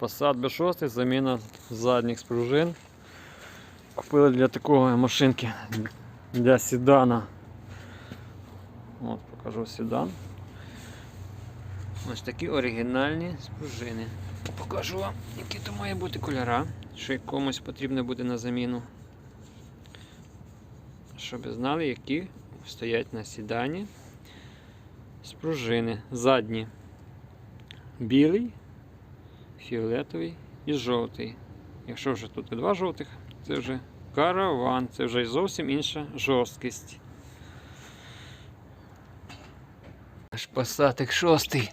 Passat B6, заміна задніх спружин. Купили для такої машинки, для седана. От, покажу седан. Ось такі оригінальні спружини. Покажу вам, які то має бути кольора, що комусь потрібно буде на заміну. Щоб знали, які стоять на сідані спружини задні. Білий, фіолетовий і жовтий. Якщо вже тут і два жовтих, це вже караван, це вже зовсім інша жорсткість. Аж пасатик шостий.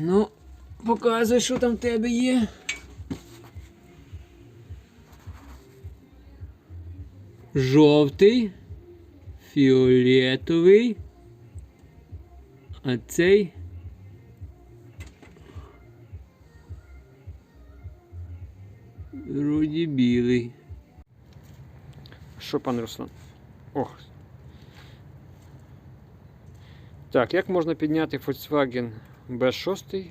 Ну, показуй, що там в тебе є. Жовтий, фіолетовий, а цей Що, пан Руслан? Ох. Так, як можна підняти Volkswagen B6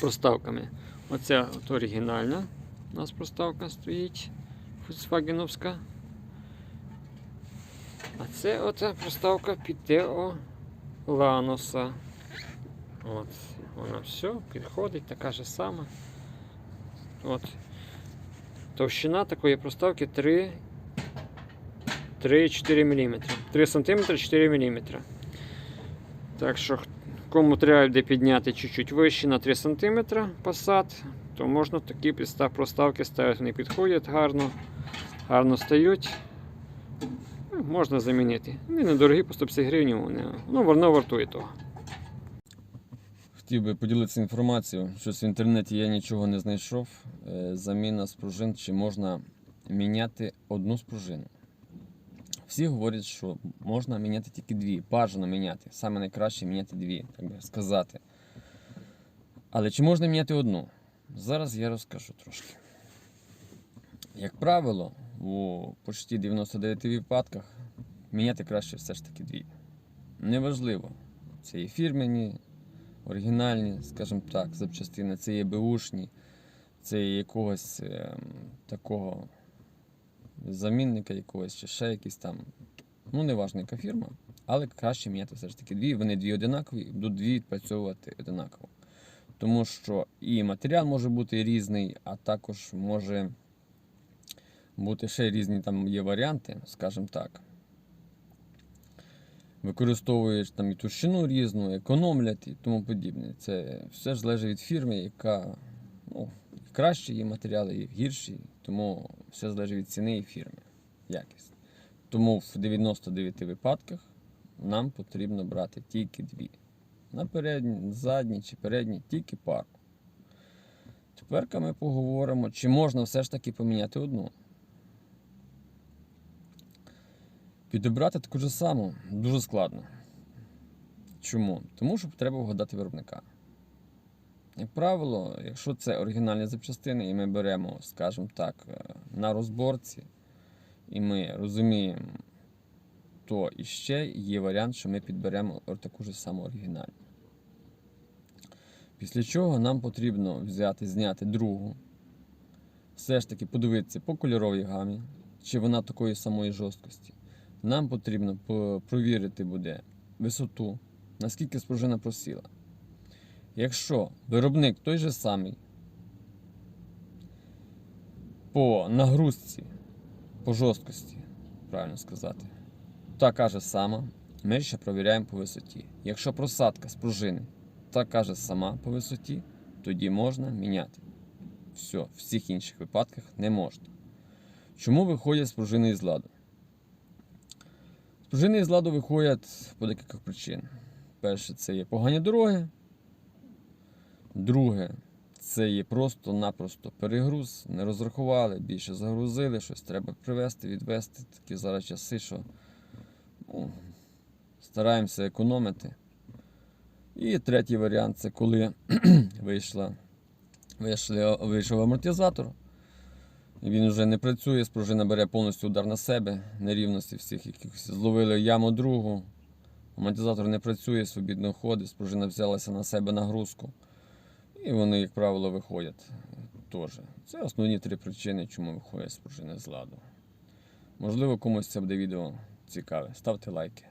проставками? Оця от оригінальна у нас проставка стоїть Volkswagenовська. А це оця проставка під Тео Ланоса. От, вона все підходить, така ж сама. От. Товщина такої проставки 3 3,4 мм. 3 см 4 мм. Так що, кому треба де підняти чуть-чуть вище на 3 см посад, то можна такі підстав проставки ставити, вони підходять гарно, гарно стають. Ну, Можна замінити. Вони недорогі по 150 гривень, вони, ну, воно вартує того. Хотів би поділитися інформацією. Щось в інтернеті я нічого не знайшов. Е, Заміна спружин, чи можна міняти одну спружину. Всі говорять, що можна міняти тільки дві. Бажано міняти. Саме найкраще міняти дві, так би сказати. Але чи можна міняти одну? Зараз я розкажу трошки. Як правило, у почти 99 випадках міняти краще все ж таки дві. Неважливо, це є фірмені, оригінальні, скажімо так, запчастини, це є беушні, це є якогось ем, такого замінника якогось чи ще якийсь там. Ну, неважно, яка фірма, але краще міняти все ж таки дві. Вони дві одинакові, будуть дві відпрацьовувати одинаково. Тому що і матеріал може бути різний, а також може бути ще різні там є варіанти, скажімо так. Використовуєш там і товщину різну, економлять і тому подібне. Це все ж залежить від фірми, яка ну, кращі є матеріали, і гірші, тому все залежить від ціни і фірми. Якість. Тому в 99 випадках нам потрібно брати тільки дві. На передній, задній чи передній тільки пару. Тепер ми поговоримо, чи можна все ж таки поміняти одну. Підібрати таку ж саму дуже складно. Чому? Тому що треба вгадати виробника. Як правило, якщо це оригінальні запчастини, і ми беремо, скажімо так, е, на розборці, і ми розуміємо, то іще є варіант, що ми підберемо таку ж саму оригінальну. Після чого нам потрібно взяти, зняти другу, все ж таки подивитися по кольоровій гамі, чи вона такої самої жорсткості. Нам потрібно провірити буде висоту, наскільки спружина просіла. Якщо виробник той же самий по нагрузці, по жорсткості, правильно сказати, така же сама, ми ще провіряємо по висоті. Якщо просадка з пружини така же сама по висоті, тоді можна міняти. Все, в всіх інших випадках не можна. Чому виходять з пружини із ладу? Пружини із ладу виходять по декількох причин. Перше, це є погані дороги. Друге, це є просто-напросто перегруз, не розрахували, більше загрузили, щось треба привезти, відвезти. Такі зараз часи, що ну, стараємося економити. І третій варіант це коли вийшла, вийшли, вийшов амортизатор. Він вже не працює, спружина бере повністю удар на себе, нерівності всіх якихось. Зловили яму другу. Амортизатор не працює, свобідно ходить, спружина взялася на себе нагрузку. І вони, як правило, виходять теж. Це основні три причини, чому виходять спружини з ладу. Можливо, комусь це буде відео цікаве. Ставте лайки.